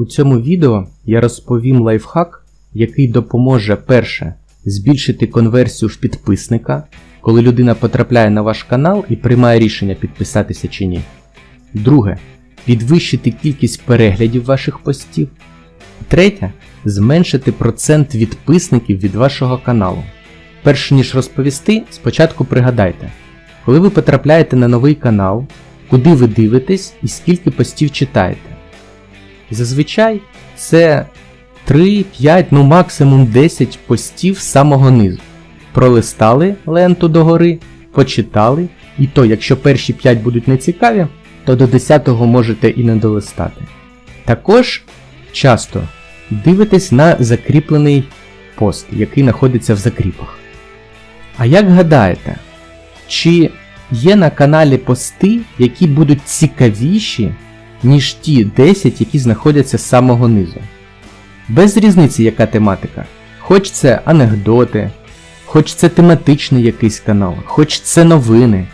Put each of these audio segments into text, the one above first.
У цьому відео я розповім лайфхак, який допоможе перше збільшити конверсію в підписника, коли людина потрапляє на ваш канал і приймає рішення підписатися чи ні. Друге підвищити кількість переглядів ваших постів. Третє зменшити процент відписників від вашого каналу. Перш ніж розповісти, спочатку пригадайте, коли ви потрапляєте на новий канал, куди ви дивитесь і скільки постів читаєте. Зазвичай це 3, 5, ну максимум 10 постів з самого низу. Пролистали ленту догори, почитали, і то, якщо перші 5 будуть нецікаві, то до 10-го можете і не долистати. Також часто дивитесь на закріплений пост, який знаходиться в закріпах. А як гадаєте, чи є на каналі пости, які будуть цікавіші, ніж ті 10, які знаходяться з самого низу? Без різниці, яка тематика. Хоч це анекдоти, хоч це тематичний якийсь канал, хоч це новини.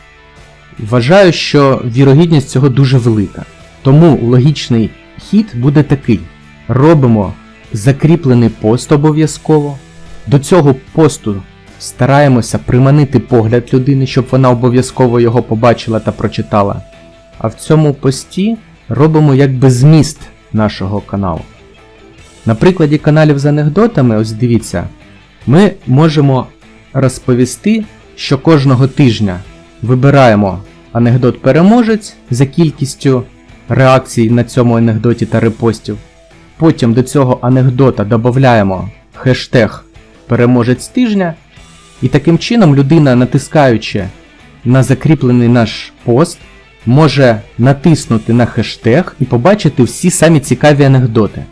Вважаю, що вірогідність цього дуже велика. Тому логічний хід буде такий: робимо закріплений пост обов'язково. До цього посту стараємося приманити погляд людини, щоб вона обов'язково його побачила та прочитала. А в цьому пості робимо якби зміст нашого каналу. На прикладі каналів з анекдотами, ось дивіться, ми можемо розповісти, що кожного тижня вибираємо анекдот-переможець за кількістю реакцій на цьому анекдоті та репостів. Потім до цього анекдота додаємо хештег переможець тижня. І таким чином людина, натискаючи на закріплений наш пост, може натиснути на хештег і побачити всі самі цікаві анекдоти.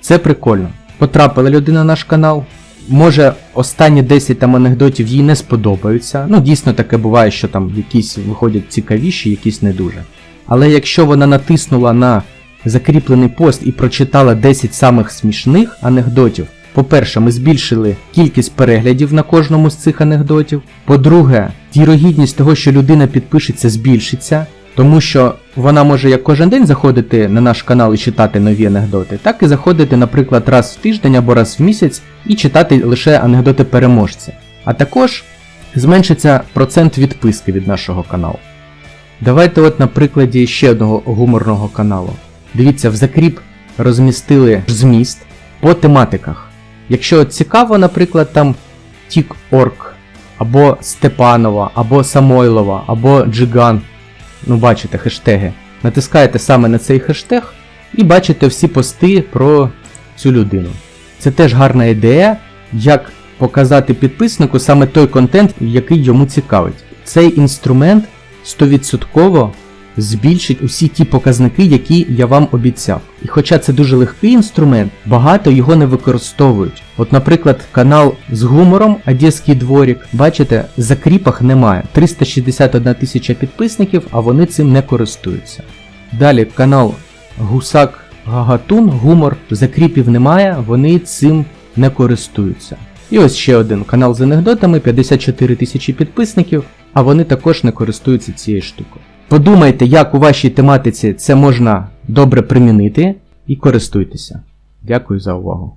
Це прикольно. Потрапила людина на наш канал. Може, останні 10 там анекдотів їй не сподобаються. Ну, дійсно таке буває, що там якісь виходять цікавіші, якісь не дуже. Але якщо вона натиснула на закріплений пост і прочитала 10 самих смішних анекдотів, по-перше, ми збільшили кількість переглядів на кожному з цих анекдотів. По-друге, вірогідність того, що людина підпишеться, збільшиться, тому що вона може як кожен день заходити на наш канал і читати нові анекдоти, так і заходити, наприклад, раз в тиждень або раз в місяць і читати лише анекдоти переможця. А також зменшиться процент відписки від нашого каналу. Давайте от на прикладі ще одного гуморного каналу. Дивіться, в закріп розмістили зміст по тематиках. Якщо цікаво, наприклад, там Тік-Орк, або Степанова, або Самойлова, або Джиган, ну бачите хештеги, натискаєте саме на цей хештег і бачите всі пости про цю людину. Це теж гарна ідея, як показати підписнику саме той контент, який йому цікавить. Цей інструмент 100% збільшить усі ті показники, які я вам обіцяв. І хоча це дуже легкий інструмент, багато його не використовують. От, наприклад, канал з гумором Одеський дворік, бачите, закріпах немає. 361 тисяча підписників, а вони цим не користуються. Далі канал Гусак Гагатун, гумор, закріпів немає, вони цим не користуються. І ось ще один канал з анекдотами, 54 тисячі підписників, а вони також не користуються цією штукою. Подумайте, як у вашій тематиці це можна добре примінити і користуйтеся. Дякую за увагу.